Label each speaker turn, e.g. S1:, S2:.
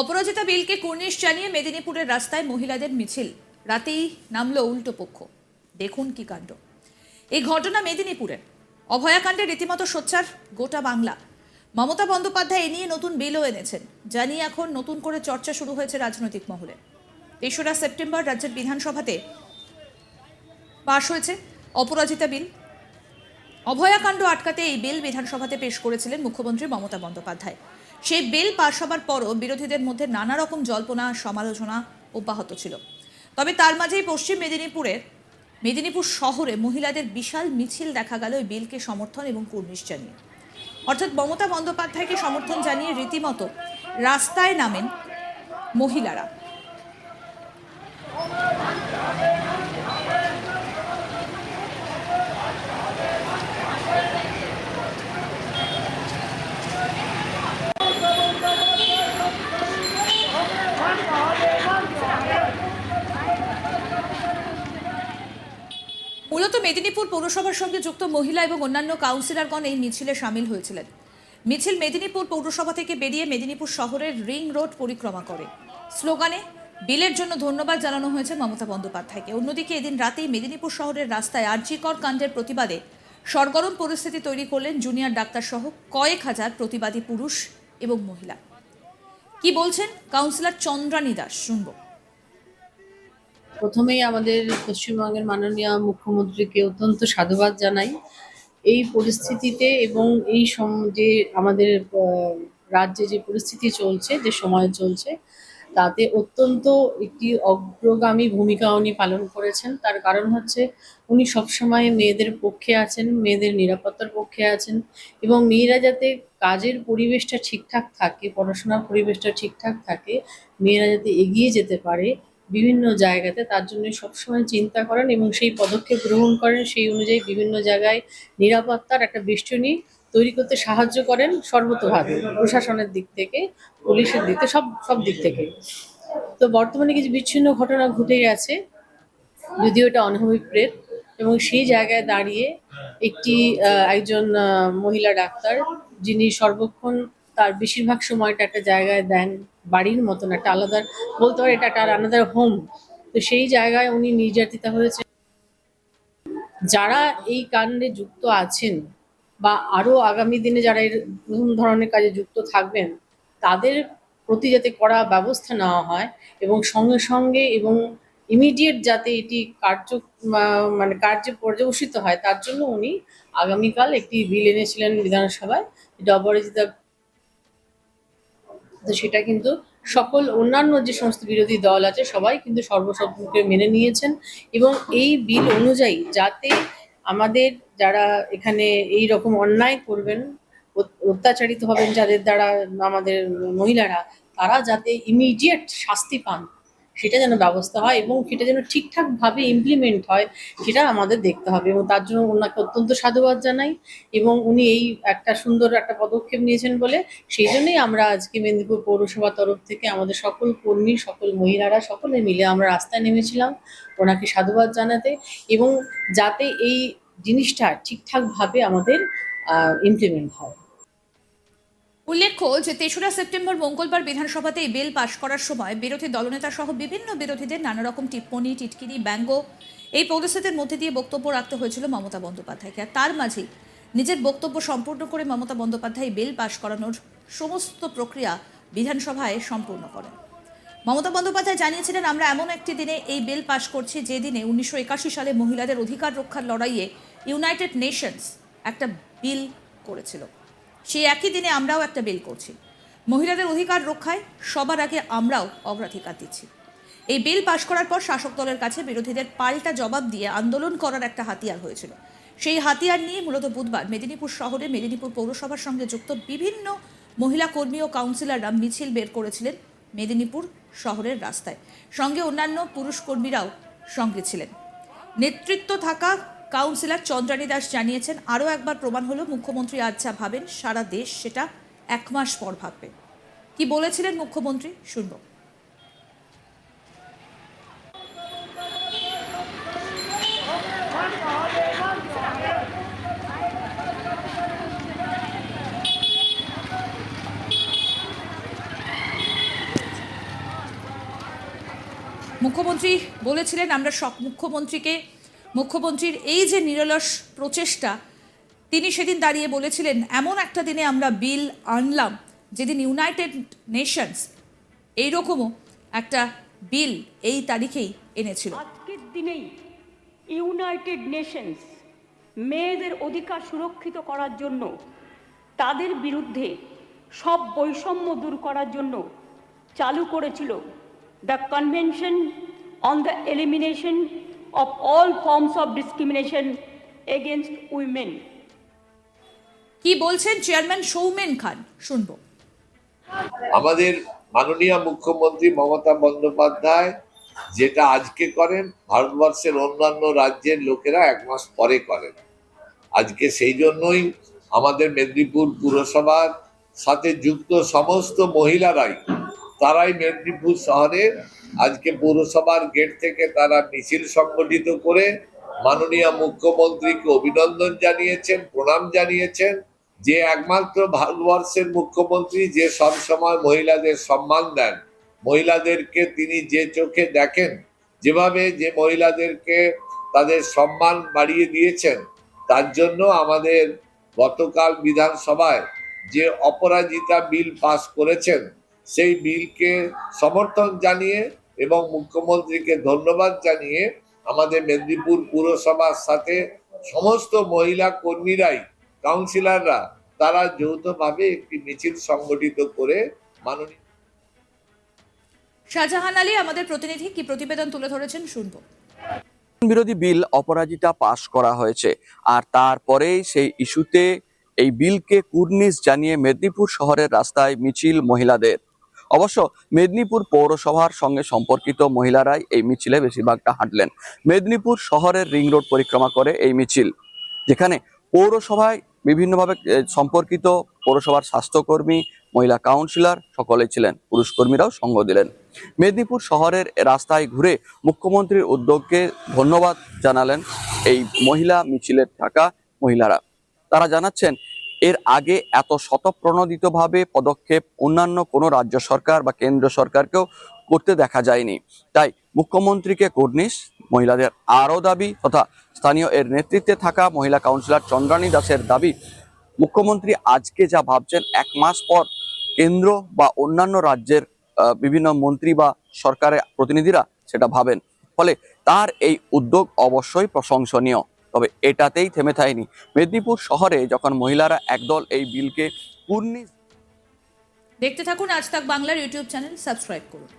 S1: অপরাজিতা বিলকে কুর্নিশ জানিয়ে মেদিনীপুরের রাস্তায় মহিলাদের মিছিল। রাতেই নামলো উল্টো পক্ষ। দেখুন কি কাণ্ড। এই ঘটনা মেদিনীপুরের। অভয়াকাণ্ডে রীতিমতো সোচ্চার গোটা বাংলা। মমতা বন্দ্যোপাধ্যায় এ নিয়ে নতুন বিলও এনেছেন, যা নিয়ে এখন নতুন করে চর্চা শুরু হয়েছে রাজনৈতিক মহলে। তেসরা সেপ্টেম্বর রাজ্যের বিধানসভাতে পাশ হয়েছে অপরাজিতা বিল। অভয়াকাণ্ড আটকাতে এই বিল বিধানসভাতে পেশ করেছিলেন মুখ্যমন্ত্রী মমতা বন্দ্যোপাধ্যায়। সেই বিল পাশ হবার পরও বিরোধীদের মধ্যে নানা রকম জল্পনা, সমালোচনা অব্যাহত ছিল। তবে তার মাঝেই পশ্চিম মেদিনীপুরের মেদিনীপুর শহরে মহিলাদের বিশাল মিছিল দেখা গেল এই বিলকে সমর্থন এবং কুর্নিশ জানিয়ে। অর্থাৎ মমতা বন্দ্যোপাধ্যায়কে সমর্থন জানিয়ে রীতিমতো রাস্তায় নামেন মহিলারা মূলত মেদিনীপুর পৌরসভার সঙ্গে যুক্ত মহিলা এবং অন্যান্য কাউন্সিলরগণ এই মিছিলে সামিল হয়েছিলেন। মিছিল মেদিনীপুর পৌরসভা থেকে বেরিয়ে মেদিনীপুর শহরের রিং রোড পরিক্রমা করে। স্লোগানে, বিলের জন্য ধন্যবাদ জানানো হয়েছে মমতা বন্দ্যোপাধ্যায়কে। অন্যদিকে এদিন রাতেই মেদিনীপুর শহরের রাস্তায় আরজিকর কাণ্ডের প্রতিবাদে সরগরম পরিস্থিতি তৈরি করলেন জুনিয়র ডাক্তার সহ কয়েক হাজার প্রতিবাদী পুরুষ এবং মহিলা। কি বলছেন? কাউন্সিলর চন্দ্রানী দাস, শুনব।
S2: প্রথমেই আমাদের পশ্চিমবঙ্গের মাননীয় মুখ্যমন্ত্রীকে অত্যন্ত সাধুবাদ জানাই। এই পরিস্থিতিতে এবং এই সম, যে আমাদের রাজ্যে যে পরিস্থিতি চলছে, যে সময় চলছে, তাতে অত্যন্ত একটি অগ্রগামী ভূমিকা উনি পালন করেছেন। তার কারণ হচ্ছে, উনি সবসময় মেয়েদের পক্ষে আছেন, মেয়েদের নিরাপত্তার পক্ষে আছেন এবং মেয়েরা যাতে কাজের পরিবেশটা ঠিকঠাক থাকে, পড়াশোনার পরিবেশটা ঠিকঠাক থাকে, মেয়েরা যাতে এগিয়ে যেতে পারে বিভিন্ন জায়গাতে তার জন্য সবসময় চিন্তা করেন এবং সেই পদক্ষেপ গ্রহণ করেন, সেই অনুযায়ী বিভিন্ন জায়গায় নিরাপত্তার একটা বেষ্টনী তৈরি করতে সাহায্য করেন সর্বতভাবে প্রশাসনের দিক থেকে, পুলিশের দিক থেকে, সব সব দিক থেকে। তো বর্তমানে কিছু বিচ্ছিন্ন ঘটনা ঘটে গেছে যদিও এটা অনভিপ্রেত এবং সেই জায়গায় দাঁড়িয়ে একটি একজন মহিলা ডাক্তার যিনি সর্বক্ষণ তার বেশিরভাগ সময়টা একটা জায়গায় দেন, বাড়ির মতন, একটা আলাদা, বলতে পারে এটা একটা আলাদা হোম তো সেই জায়গায় উনি নির্যাতিতা হয়েছে। যারা এই কাণ্ডে যুক্ত আছেন বা আরও আগামী দিনে যারা এর প্রথম ধরনের কাজে যুক্ত থাকবেন, তাদের প্রতি যাতে করা ব্যবস্থা নেওয়া হয় এবং সঙ্গে সঙ্গে এবং ইমিডিয়েট যাতে এটি কার্য মানে কার্যে পর্যবসিত হয়, তার জন্য উনি আগামীকাল একটি বিল এনেছিলেন বিধানসভায় অপরাজিতা তো সেটা কিন্তু সকল অন্যান্য যে সমস্ত বিরোধী দল আছে, সবাই কিন্তু সর্বসম্মুখে মেনে নিয়েছেন এবং এই বিল অনুযায়ী যাতে আমাদের যারা এখানে এই রকম অন্যায় করবেন অত্যাচারিত হবেন যাদের দ্বারা আমাদের মহিলারা, তারা যাতে ইমিডিয়েট শাস্তি পান। সেটা যেন ব্যবস্থা হয় এবং সেটা যেন ঠিকঠাকভাবে ইমপ্লিমেন্ট হয়, সেটা আমাদের দেখতে হবে এবং তার জন্য ওনাকে অত্যন্ত সাধুবাদ জানাই এবং উনি এই একটা সুন্দর একটা পদক্ষেপ নিয়েছেন বলে সেই জন্যই আমরা আজকে মেদিনীপুর পৌরসভা তরফ থেকে আমাদের সকল কর্মী, সকল মহিলারা সকলে মিলে আমরা রাস্তায় নেমেছিলাম। ওনাকে সাধুবাদ জানাতে এবং যাতে এই জিনিসটা ঠিকঠাকভাবে আমাদের ইমপ্লিমেন্ট হয়।
S1: উল্লেখ্য যে তেসরা সেপ্টেম্বর মঙ্গলবার বিধানসভাতে এই বিল পাশ করার সময় বিরোধী দলনেতা সহ বিভিন্ন বিরোধীদের নানা রকম টিপ্পনি, টিটকিরি, ব্যঙ্গ এই পরিস্থিতির মধ্যে দিয়ে বক্তব্য রাখতে হয়েছিল মমতা বন্দ্যোপাধ্যায়কে। আর তার মাঝেই নিজের বক্তব্য সম্পূর্ণ করে মমতা বন্দ্যোপাধ্যায় বিল পাশ করানোর সমস্ত প্রক্রিয়া বিধানসভায় সম্পূর্ণ করেন। মমতা বন্দ্যোপাধ্যায় জানিয়েছিলেন, আমরা এমন একটি দিনে এই বিল পাশ করছি যে দিনে উনিশশো একাশি সালে মহিলাদের অধিকার রক্ষার লড়াইয়ে ইউনাইটেড নেশনস একটা বিল করেছিল। সেই একই দিনে আমরাও একটা বিল করছি। মহিলাদের অধিকার রক্ষায় সবার আগে আমরাও অগ্রাধিকার দিচ্ছি। এই বিল পাশ করার পর শাসক দলের কাছে বিরোধীদের পাল্টা জবাব দিয়ে আন্দোলন করার একটা হাতিয়ার হয়েছিল। সেই হাতিয়ার নিয়ে মূলত বুধবার মেদিনীপুর শহরে মেদিনীপুর পৌরসভার সঙ্গে যুক্ত বিভিন্ন মহিলা কর্মী ও কাউন্সিলররা মিছিল বের করেছিলেন মেদিনীপুর শহরের রাস্তায়। সঙ্গে অন্যান্য পুরুষ কর্মীরাও সঙ্গে ছিলেন। নেতৃত্ব থাকা কাউন্সিলর চন্দ্রানী দাস জানিয়েছেন, আরও একবার প্রমাণ হলো মুখ্যমন্ত্রী আজ যা ভাবেন, সারা দেশ সেটা এক মাস পর ভাববে। কি বলেছিলেন মুখ্যমন্ত্রী? শুনব। মুখ্যমন্ত্রী বলেছিলেন, আমরা সব মুখ্যমন্ত্রীকে মুখ্যমন্ত্রীর এই যে নিরলস প্রচেষ্টা, তিনি সেদিন দাঁড়িয়ে বলেছিলেন, এমন একটা দিনে আমরা বিল আনলাম যেদিন ইউনাইটেড নেশনস এইরকমও একটা বিল এই তারিখেই এনেছিল।
S3: আজকের দিনেই ইউনাইটেড নেশনস মেয়েদের অধিকার সুরক্ষিত করার জন্য, তাদের বিরুদ্ধে সব বৈষম্য দূর করার জন্য চালু করেছিল the convention on the elimination of all forms of discrimination against women
S1: কি বলছেন চেয়ারম্যান সৌমেন খান? শুনব।
S4: আমাদের মাননীয় মুখ্যমন্ত্রী মমতা বন্দ্যোপাধ্যায় যেটা আজকে করেন ভারতবর্ষের অন্যান্য রাজ্যের লোকেরা এক মাস পরে করেন। আজকে সেই জন্যই আমাদের মেদিনীপুর পুরসভার সাথে যুক্ত সমস্ত মহিলারাই তারাই মেদিনীপুর শহরে আজকে পৌরসভার গেট থেকে তারা মিছিল সংগঠিত করে মাননীয় মুখ্যমন্ত্রীকে অভিনন্দন জানিয়েছেন, প্রণাম জানিয়েছেন। যে একমাত্র ভারতবর্ষের মুখ্যমন্ত্রী যে সব সময় মহিলাদের সম্মান দেন, মহিলাদেরকে তিনি যে চোখে দেখেন, যেভাবে যে মহিলাদেরকে তাদের সম্মান বাড়িয়ে দিয়েছেন, তার জন্য আমাদের গতকাল বিধানসভায় যে অপরাজিতা বিল পাস করেছেন সেই বিলকে সমর্থন জানিয়ে এবং মুখ্যমন্ত্রীকে ধন্যবাদ জানিয়ে আমাদের মেদিনীপুর পুরসভার সাথে সমস্ত মহিলা কর্মীরাই কাউন্সিলররা তারা যৌথভাবে একটি মিছিল সংগঠিত করে মাননীয়
S1: শাহজাহান আলী আমাদের প্রতিনিধি কি প্রতিবেদন তুলে ধরেছেন শুনব।
S5: বিরোধী বিল অপরাজিতা পাশ করা হয়েছে আর তারপরেই সেই ইস্যুতে এই বিলকে কুর্নিশ জানিয়ে মেদিনীপুর শহরের রাস্তায় মিছিল মহিলাদের। অবশ্য মেদিনীপুর পৌরসভার সঙ্গে সম্পর্কিত মহিলারাই এই মিছিলে বেশিরভাগটা হাঁটলেন। মেদিনীপুর শহরের রিং রোড পরিক্রমা করে এই মিছিল, যেখানে পৌরসভায় বিভিন্নভাবে সম্পর্কিত পৌরসভার স্বাস্থ্যকর্মী, মহিলা কাউন্সিলর সকলেই ছিলেন পুরুষ কর্মীরাও সঙ্গ দিলেন। মেদিনীপুর শহরের রাস্তায় ঘুরে মুখ্যমন্ত্রীর উদ্যোগকে ধন্যবাদ জানালেন এই মহিলা মিছিলের থাকা মহিলারা। তারা জানাচ্ছেন এর আগে এত শতপ্রণোদিতভাবে পদক্ষেপ অন্যান্য কোনো রাজ্য সরকার বা কেন্দ্র সরকারকেও করতে দেখা যায়নি। তাই মুখ্যমন্ত্রীকে কর্নিশ মহিলাদের আরও দাবি তথা স্থানীয় এর নেতৃত্বে থাকা মহিলা কাউন্সিলর চন্দ্রানী দাসের দাবি, মুখ্যমন্ত্রী আজকে যা ভাবছেন, এক মাস পর কেন্দ্র বা অন্যান্য রাজ্যের বিভিন্ন মন্ত্রী বা সরকারের প্রতিনিধিরা সেটা ভাবেন। ফলে তার এই উদ্যোগ অবশ্যই প্রশংসনীয়। তবে এটাতেই থেমে থাকেনি। মেদিনীপুর শহরে যখন মহিলারা একদল এই বিলকে পূর্ণি
S1: দেখতে থাকুন আজ তাক বাংলার ইউটিউব চ্যানেল, সাবস্ক্রাইব করুন।